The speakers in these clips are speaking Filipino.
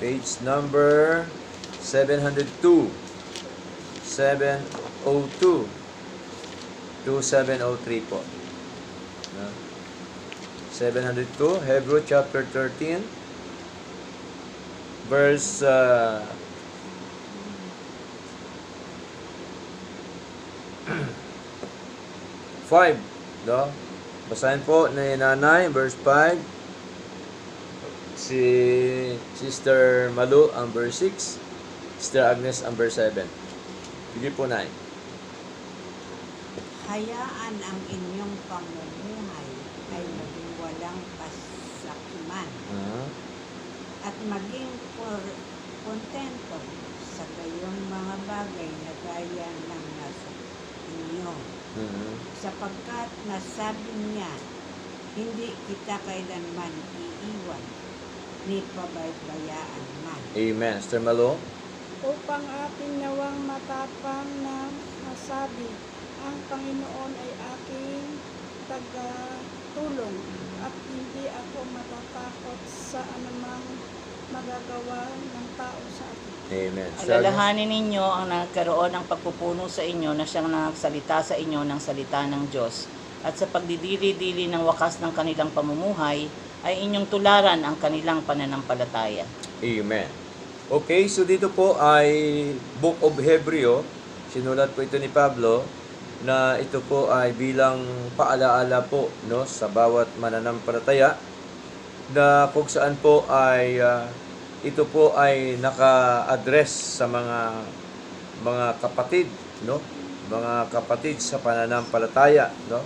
Page number 702. 702. 2703 po. No? 702, Hebrew chapter 13, verse uh, Five, no? Basahin po ni nanay, verse 5. Si Sister Malu, ang verse 6. Sister Agnes, ang verse 7. Sige po, nay. Hayaan ang inyong pamumuhay ay maging walang kasakiman Ah, at maging por- kontento sa gayong mga bagay na gaya ng nasa inyo. mhm. Sapagkat nasabi niya, hindi kita kailanman iiwan ni pabaybayaan man. Amen. Sister Malu? upang ating nawang matapang na masabi, ang Panginoon ay aking taga-tulong at hindi ako matatakot sa anumang magagawa ng tao sa akin. Amen. Alalahanin ninyo ang nagkaroon ng pagpupuno sa inyo na siyang nagsalita sa inyo ng salita ng Diyos at sa pagdidili-dili ng wakas ng kanilang pamumuhay ay inyong tularan ang kanilang pananampalataya. Amen. Okay, so dito po ay Book of Hebreo. Sinulat po ito ni Pablo na ito po ay bilang paalaala po no sa bawat mananampalataya na kung saan po ay ah, ito po ay naka-address sa mga mga kapatid no mga kapatid sa pananampalataya no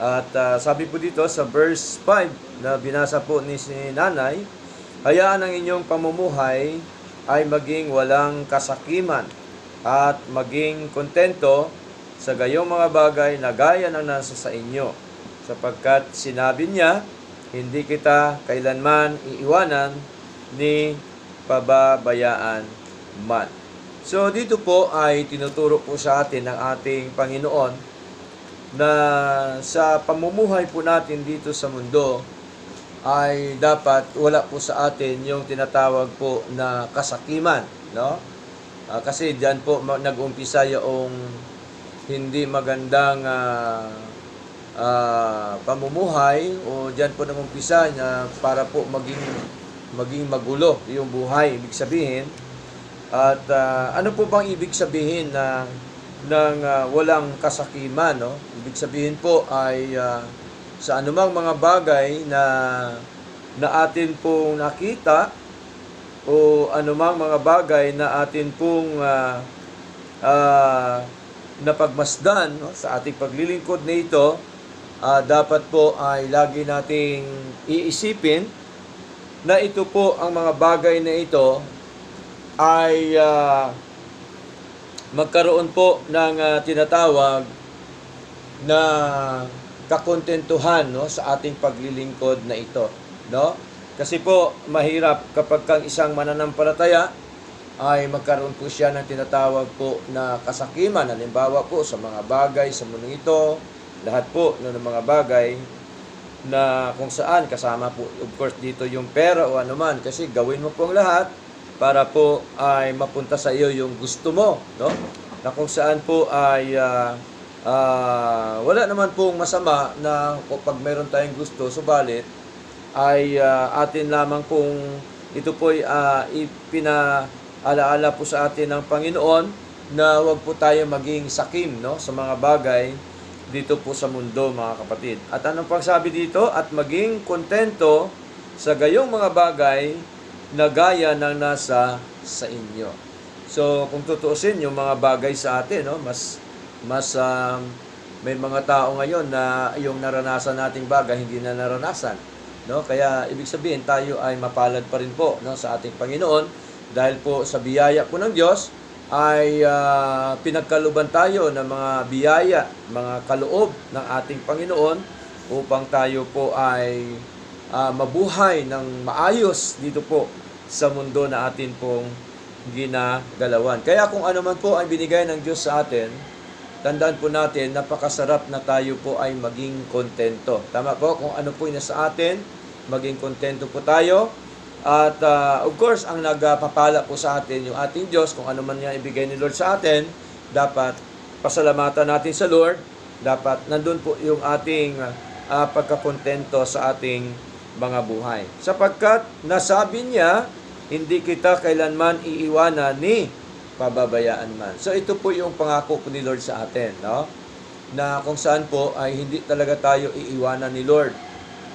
at ah, sabi po dito sa verse 5 na binasa po ni si Nanay Hayaan ang inyong pamumuhay ay maging walang kasakiman at maging kontento sa gayong mga bagay na gaya ng nasa sa inyo. Sapagkat sinabi niya, hindi kita kailanman iiwanan ni pababayaan man. So dito po ay tinuturo po sa atin ng ating Panginoon na sa pamumuhay po natin dito sa mundo, ay dapat wala po sa atin yung tinatawag po na kasakiman, no? Ah, kasi diyan po nag-umpisa yung hindi magandang ah, ah, pamumuhay o diyan po nag-umpisa na para po maging maging magulo yung buhay ibig sabihin at ah, ano po bang ibig sabihin na ng ah, walang kasakiman no? Ibig sabihin po ay ah, sa anumang mga bagay na na atin pong nakita o anumang mga bagay na atin pong ah, ah, napagmasdan no, sa ating paglilingkod na ito, ah, dapat po ay lagi nating iisipin na ito po ang mga bagay na ito ay ah, magkaroon po ng ah, tinatawag na kakontentuhan no sa ating paglilingkod na ito no? Kasi po mahirap kapag kang isang mananampalataya ay magkaroon po siya ng tinatawag po na kasakiman. Halimbawa po sa mga bagay sa mundong ito lahat po no, ng mga bagay na kung saan kasama po of course dito yung pera o anuman. Kasi gawin mo po ang lahat para po ay mapunta sa iyo yung gusto mo no na kung saan po ay ah, ah, wala naman pong masama na kapag meron tayong gusto subalit ay ah, atin lamang kung ito po ay ah, ipinaalaala po sa atin ng Panginoon na wag po tayo maging sakim no sa mga bagay dito po sa mundo mga kapatid. At anong pagsabi dito? At maging kontento sa gayong mga bagay na gaya ng nasa sa inyo. So, kung tutuusin yung mga bagay sa atin, no, mas mas um, may mga tao ngayon na yung naranasan nating bagay hindi na naranasan, no? Kaya ibig sabihin tayo ay mapalad pa rin po, no, sa ating Panginoon dahil po sa biyaya po ng Diyos ay ah, pinagkaluban tayo ng mga biyaya, mga kaloob ng ating Panginoon upang tayo po ay ah, mabuhay ng maayos dito po sa mundo na atin pong ginagalawan. Kaya kung ano man po ang binigay ng Diyos sa atin, tandaan po natin, napakasarap na tayo po ay maging kontento. Tama po, kung ano po yung nasa atin, maging kontento po tayo At ah, of course, ang nagpapala po sa atin yung ating Diyos, kung ano man niya ibigay ni Lord sa atin, dapat pasalamatan natin sa Lord. Dapat nandun po yung ating ah, pagkakontento sa ating mga buhay. Sapagkat nasabi niya, hindi kita kailanman iiwanan ni pababayaan man. So ito po yung pangako po ni Lord sa atin, no? Na kung saan po ay hindi talaga tayo iiwanan ni Lord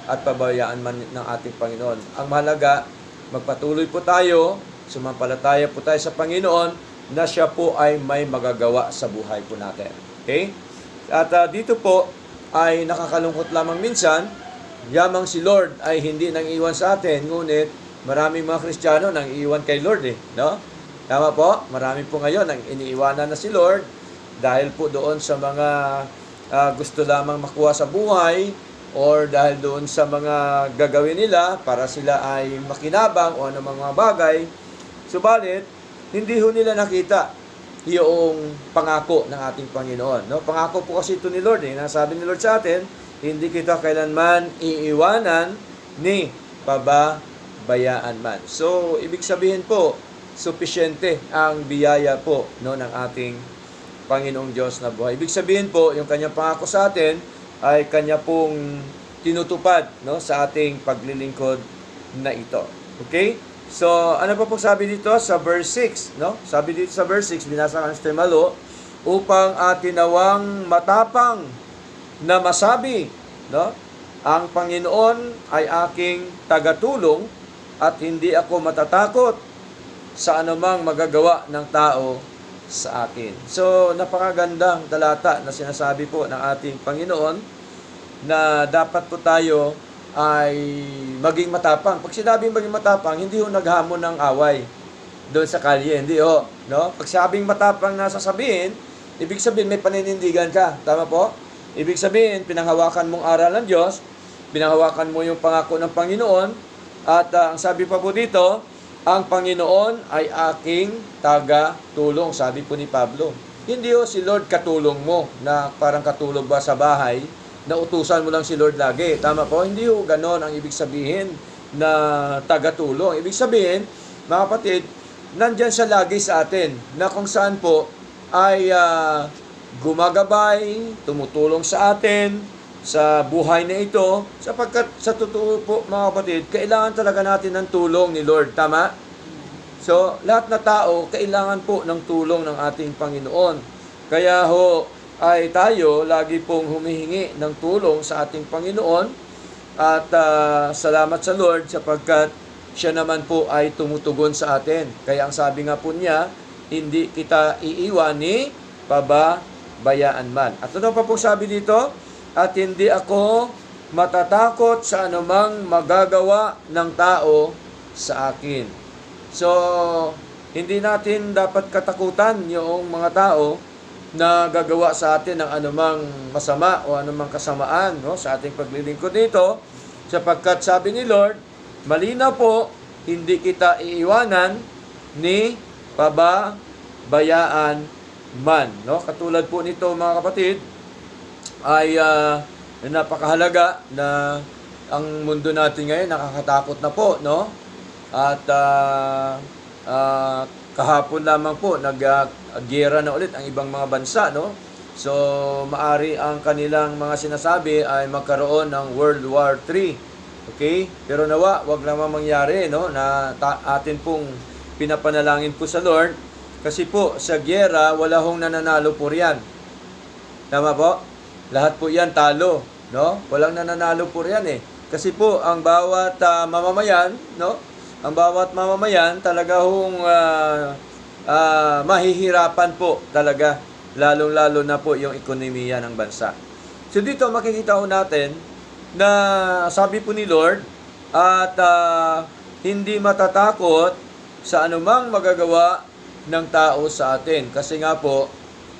at pabayaan man ng ating Panginoon. Ang mahalaga, magpatuloy po tayo, sumampalataya po tayo sa Panginoon na siya po ay may magagawa sa buhay po natin. Okay? At ah, dito po ay nakakalungkot lamang minsan, yamang si Lord ay hindi nang iwan sa atin, ngunit maraming mga Kristiyano nang iwan kay Lord eh, no? Tama po, marami po ngayon ang iniiwanan na si Lord dahil po doon sa mga ah, gusto lamang makuha sa buhay or dahil doon sa mga gagawin nila para sila ay makinabang o ano mga bagay. Subalit, hindi ho nila nakita yung pangako ng ating Panginoon. No? Pangako po kasi ito ni Lord. Eh. Nasabi ni Lord sa atin, hindi kita kailanman iiwanan ni pababayaan man. So, ibig sabihin po, sufisyente ang biyaya po no, ng ating Panginoong Diyos na buhay. Ibig sabihin po, yung kanyang pangako sa atin ay kanya pong tinutupad no, sa ating paglilingkod na ito. Okay? So, ano pa po sabi dito sa verse 6, no? Sabi dito sa verse 6, binasa ka ng Malo, upang atinawang matapang na masabi, no? Ang Panginoon ay aking tagatulong at hindi ako matatakot sa anumang magagawa ng tao sa akin. So, napakagandang talata na sinasabi po ng ating Panginoon na dapat po tayo ay maging matapang. Pag sinabing maging matapang, hindi ho naghamon ng away doon sa kalye. Hindi ho. No? Pag sabing matapang na sasabihin, ibig sabihin may paninindigan ka. Tama po? Ibig sabihin, pinanghawakan mong aral ng Diyos, pinanghawakan mo yung pangako ng Panginoon, at ah, ang sabi pa po dito, ang Panginoon ay aking taga-tulong, sabi po ni Pablo. Hindi ho si Lord katulong mo na parang katulog ba sa bahay, na utusan mo lang si Lord lagi. Tama po? Hindi ho ganon ang ibig sabihin na taga-tulong. Ibig sabihin, mga kapatid, nandyan siya lagi sa atin na kung saan po ay ah, gumagabay, tumutulong sa atin sa buhay na ito sapagkat sa totoo po mga kapatid, kailangan talaga natin ng tulong ni Lord. Tama? So, lahat na tao, kailangan po ng tulong ng ating Panginoon. Kaya ho, ay tayo lagi pong humihingi ng tulong sa ating Panginoon at ah, salamat sa Lord sapagkat siya naman po ay tumutugon sa atin. Kaya ang sabi nga po niya, hindi kita iiwan ni pababayaan man. At ano pa po sabi dito? At hindi ako matatakot sa anumang magagawa ng tao sa akin. So, hindi natin dapat katakutan yung mga tao na gagawa sa atin ng anumang masama o anumang kasamaan no, sa ating paglilingkod dito sapagkat sabi ni Lord, malinaw po, hindi kita iiwanan ni pababayaan man. No? Katulad po nito mga kapatid, ay ah, napakahalaga na ang mundo natin ngayon nakakatakot na po, no? At ah, ah, kahapon lamang po nag-gera na ulit ang ibang mga bansa, no? So, maari ang kanilang mga sinasabi ay magkaroon ng World War III. Okay? Pero nawa, wag naman mangyari, no? Na atin pong pinapanalangin po sa Lord. Kasi po, sa gera, wala hong nananalo po riyan. Tama po? Lahat po yan talo, no? Walang nananalo po riyan eh. Kasi po, ang bawat ah, mamamayan, no? Ang bawat mamamayan talaga hong ah, ah, mahihirapan po talaga lalong-lalo na po yung ekonomiya ng bansa. So dito makikita ho natin na sabi po ni Lord at ah, hindi matatakot sa anumang magagawa ng tao sa atin. Kasi nga po,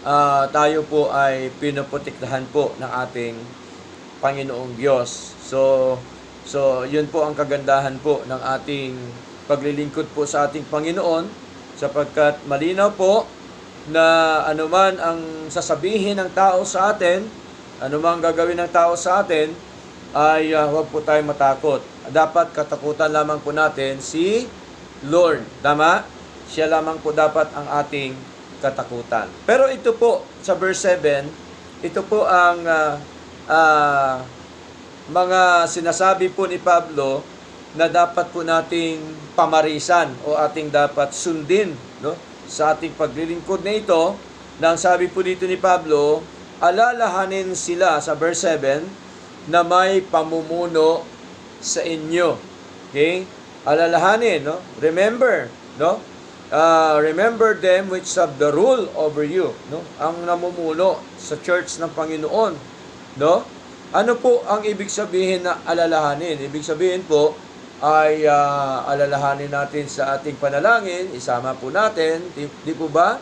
ah, tayo po ay pinoprotektahan po ng ating Panginoong Diyos. So, so yun po ang kagandahan po ng ating paglilingkod po sa ating Panginoon sapagkat malinaw po na anuman ang sasabihin ng tao sa atin, anuman ang gagawin ng tao sa atin, ay uh, huwag po tayo matakot. dapat katakutan lamang po natin si Lord. Tama? Siya lamang po dapat ang ating katakutan. Pero ito po, sa verse 7, ito po ang ah, ah, mga sinasabi po ni Pablo na dapat po nating pamarisan o ating dapat sundin no sa ating paglilingkod na ito. Nang sabi po dito ni Pablo alalahanin sila sa verse 7 na may pamumuno sa inyo. Okay? Alalahanin no? Remember no Ah, remember them which have the rule over you no? Ang namumuno sa church ng Panginoon no? Ano po ang ibig sabihin na alalahanin? Ibig sabihin po ay ah, alalahanin natin sa ating panalangin isama po natin di, di po ba?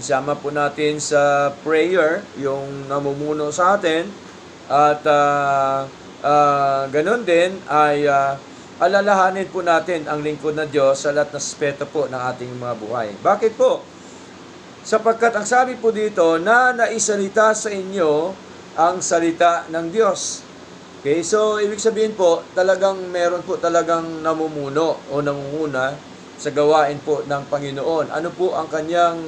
Isama po natin sa prayer yung namumuno sa atin at ah, ah, ganun din ay ah, alalahanin po natin ang lingkod ng Diyos sa lahat ng aspeto po ng ating mga buhay. Bakit po? Sapagkat ang sabi po dito na naisalita sa inyo ang salita ng Diyos. Okay, so ibig sabihin po, talagang meron po talagang namumuno o nangunguna sa gawain po ng Panginoon. Ano po ang kanyang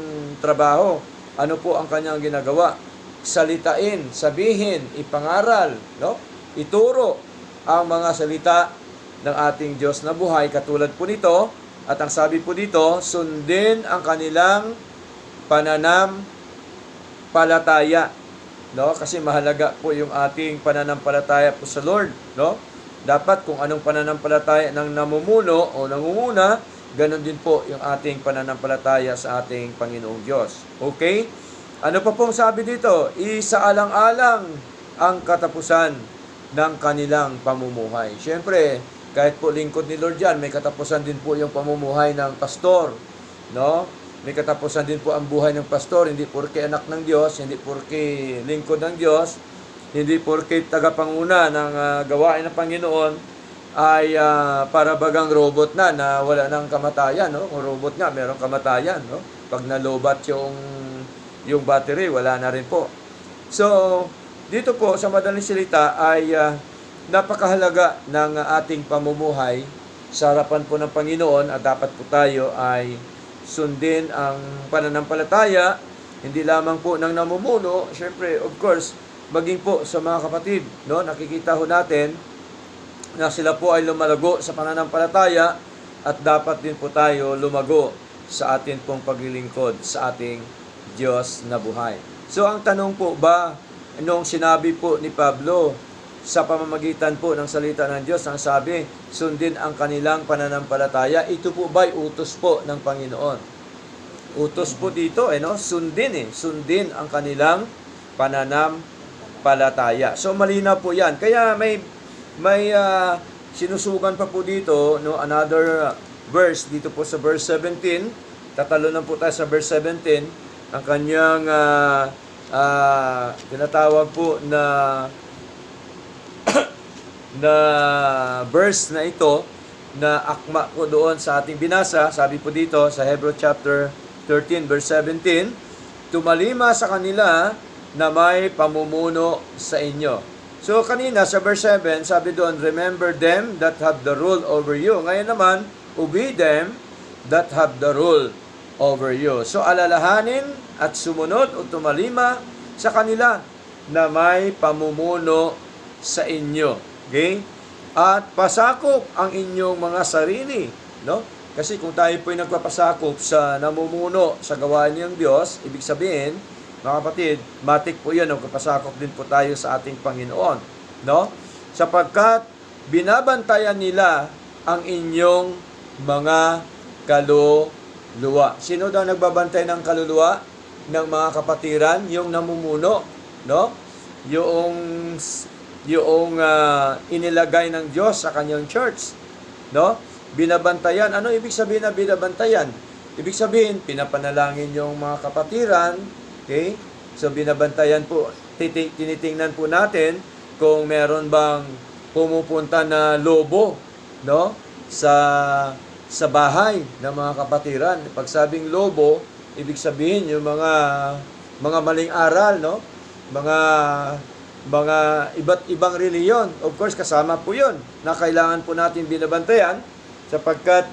trabaho? Ano po ang kanyang ginagawa? Salitain, sabihin, ipangaral, no? Ituro ang mga salita ng ating Diyos na buhay. Katulad po nito at ang sabi po dito sundin ang kanilang pananam palataya. No? Kasi mahalaga po yung ating pananampalataya po sa Lord no? Dapat kung anong pananampalataya ng namumuno o nangunguna ganon din po yung ating pananampalataya sa ating Panginoong Diyos. Okay? Ano pa pong sabi dito? Isaalang-alang ang katapusan ng kanilang pamumuhay. Syempre kahit po lingkod ni Lord yan, may katapusan din po yung pamumuhay ng pastor. No? May katapusan din po ang buhay ng pastor, hindi porke anak ng Diyos, hindi porke lingkod ng Diyos, hindi porke tagapanguna ng ah, gawain ng Panginoon, ay ah, para bagang robot na na wala nang kamatayan. No? Kung robot nga, merong kamatayan. No? Pag nalobat yung, yung battery, wala na rin po. So, dito po sa madaling salita ay ah, napakahalaga ng ating pamumuhay sa harapan po ng Panginoon at dapat po tayo ay sundin ang pananampalataya hindi lamang po ng namumuno syempre of course maging po sa mga kapatid no nakikita ho natin na sila po ay lumalago sa pananampalataya at dapat din po tayo lumago sa atin pong paglilingkod sa ating Diyos na buhay. So ang tanong po ba nung sinabi po ni Pablo sa pamamagitan po ng salita ng Diyos ang sabi, sundin ang kanilang pananampalataya. Ito po ba'y utos po ng Panginoon? Utos po dito, eh, no? sundin eh. Sundin ang kanilang pananampalataya. So malinaw po yan. Kaya may, may ah, sinusugan pa po dito, no? another verse dito po sa verse 17. Tatalo na po tayo sa verse 17. Ang kanyang ah, ah, tinatawag po na na verse na ito na akma po doon sa ating binasa, sabi po dito sa Hebrew chapter 13 verse 17, tumalima sa kanila na may pamumuno sa inyo. So kanina sa verse 7, sabi doon, remember them that have the rule over you. Ngayon naman, obey them that have the rule over you. So alalahanin at sumunod o tumalima sa kanila na may pamumuno sa inyo. Okay? At pasakop ang inyong mga sarili, no? Kasi kung tayo po ay nagpapasakop sa namumuno sa gawain ng Diyos, ibig sabihin, mga kapatid, matik po yan, nagpapasakop din po tayo sa ating Panginoon, no? Sapagkat binabantayan nila ang inyong mga kaluluwa. Sino daw nagbabantay ng kaluluwa ng mga kapatiran? Yung namumuno, no? Yung yung ah, inilagay ng Diyos sa kanyang church. No? Binabantayan. Ano ibig sabihin na binabantayan? Ibig sabihin, pinapanalangin yung mga kapatiran. Okay? So, binabantayan po. Tinitingnan po natin kung meron bang pumupunta na lobo no sa sa bahay ng mga kapatiran. Pag sabing lobo, ibig sabihin yung mga mga maling aral, no? Mga mga iba't ibang reliyon. Of course, kasama po yun na kailangan po natin binabantayan sapagkat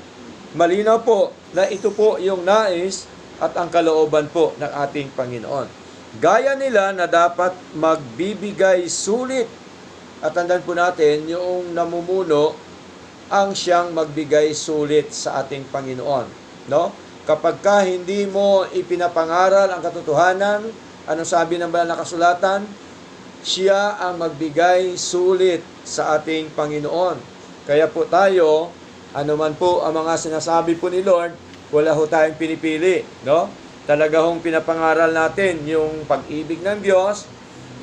malinaw po na ito po yung nais at ang kalooban po ng ating Panginoon. Gaya nila na dapat magbibigay sulit at tandaan po natin yung namumuno ang siyang magbigay sulit sa ating Panginoon. No? Kapag ka hindi mo ipinapangaral ang katotohanan, anong sabi ng banal na kasulatan? Siya ang magbigay sulit sa ating Panginoon. Kaya po tayo, ano man po ang mga sinasabi po ni Lord, wala ho tayong pinipili. No? Talaga hong pinapangaral natin yung pag-ibig ng Diyos,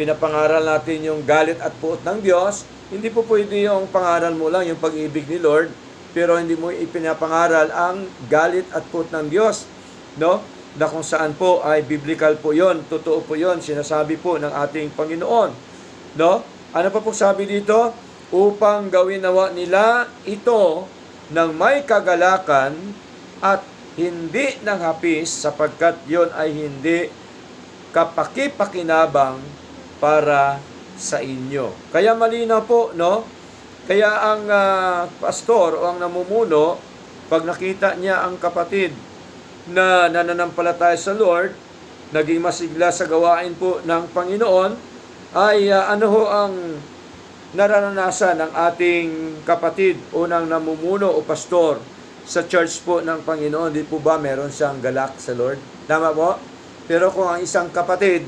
pinapangaral natin yung galit at puot ng Diyos, hindi po pwede yung pangaral mo lang yung pag-ibig ni Lord, pero hindi mo ipinapangaral ang galit at puot ng Diyos. No? Na kung saan po ay biblical po yon, totoo po yon, sinasabi po ng ating Panginoon. No? Ano pa po sabi dito? Upang gawin nawa nila ito ng may kagalakan at hindi ng hapis sapagkat yon ay hindi kapakipakinabang para sa inyo. Kaya malinaw po, no? Kaya ang ah, pastor o ang namumuno, pag nakita niya ang kapatid na nananampalataya sa Lord, naging masigla sa gawain po ng Panginoon, ay ah, ano ho ang nararanasan ng ating kapatid o ng namumuno o pastor sa church po ng Panginoon, di po ba meron siyang galak sa Lord? Tama po? Pero kung ang isang kapatid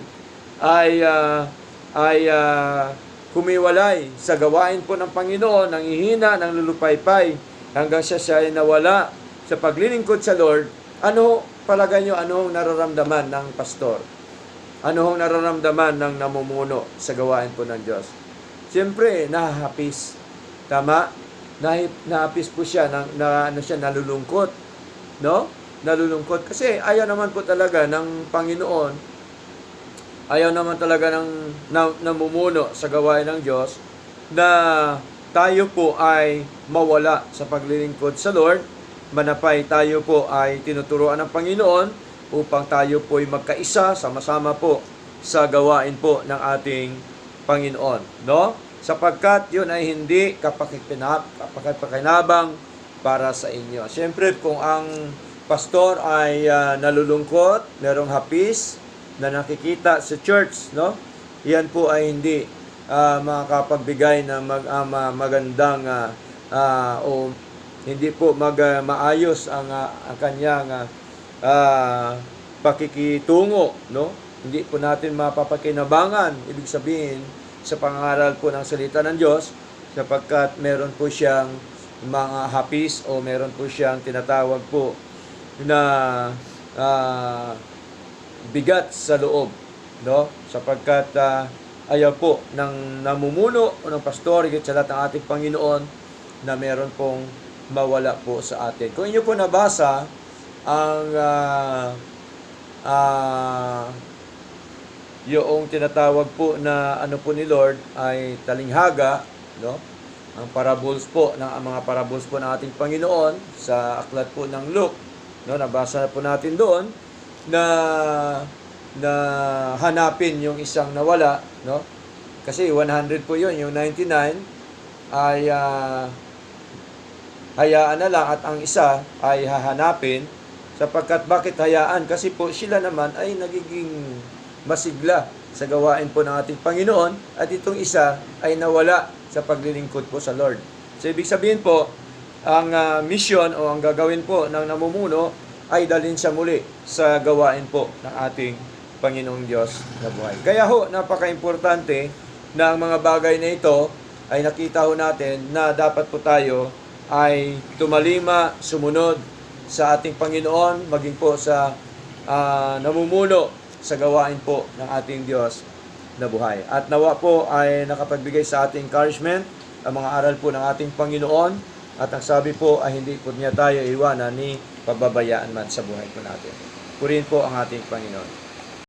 ay ah, ay ah, kumiwalay sa gawain po ng Panginoon, nang ihina, nang lulupaypay, hanggang siya siya ay nawala sa paglilingkod sa Lord, ano palagay nyo, ano ang nararamdaman ng pastor? Ano ang nararamdaman ng namumuno sa gawain po ng Diyos? Siyempre, nahahapis. Tama? Nahapis po siya, na, na, ano siya, nalulungkot. No? Nalulungkot. Kasi ayaw naman po talaga ng Panginoon, ayaw naman talaga ng na, namumuno sa gawain ng Diyos na tayo po ay mawala sa paglilingkod sa Lord. Manapay tayo po ay tinuturuan ng Panginoon upang tayo po ay magkaisa, sama-sama po sa gawain po ng ating Panginoon. No? Sapagkat yun ay hindi kapakipinab, kapakipinabang para sa inyo. Siyempre, kung ang pastor ay ah, nalulungkot, merong hapis na nakikita sa church, no? Yan po ay hindi ah, makapagbigay ng mag, ma- magandang ah, ah, o hindi po mag, ah, maayos ang, ah, ang kanyang ah, pakikitungo, no? Hindi po natin mapapakinabangan, ibig sabihin, sa pangaral po ng salita ng Diyos, sapagkat meron po siyang mga hapis o meron po siyang tinatawag po na ah, bigat sa loob, no? Sapagkat ah, ayaw po ng namumuno o ng pastor, higit sa lahat ng ating Panginoon, na meron pong mawala po sa atin. Kung inyo po nabasa ang ah, ah, yung tinatawag po na ano po ni Lord ay talinghaga, no? Ang parables po ng ang mga parables po ng ating Panginoon sa aklat po ng Luke, no? Nabasa po natin doon na na hanapin yung isang nawala, no? Kasi 100 po yun, yung 99 ay ah, hayaan na lang at ang isa ay hahanapin sapagkat bakit hayaan? Kasi po sila naman ay nagiging masigla sa gawain po ng ating Panginoon at itong isa ay nawala sa paglilingkod po sa Lord. So ibig sabihin po, ang ah, mission o ang gagawin po ng namumuno ay dalhin siya muli sa gawain po ng ating Panginoong Diyos na buhay. Kaya ho, napaka-importante na ang mga bagay na ito ay nakita ho natin na dapat po tayo ay tumalima, sumunod sa ating Panginoon, maging po sa ah, namumuno sa gawain po ng ating Diyos na buhay. At nawa po ay nakapagbigay sa ating encouragement ang mga aral po ng ating Panginoon at ang sabi po ay hindi po niya tayo iwanan ni pababayaan man sa buhay po natin. Purihin po ang ating Panginoon.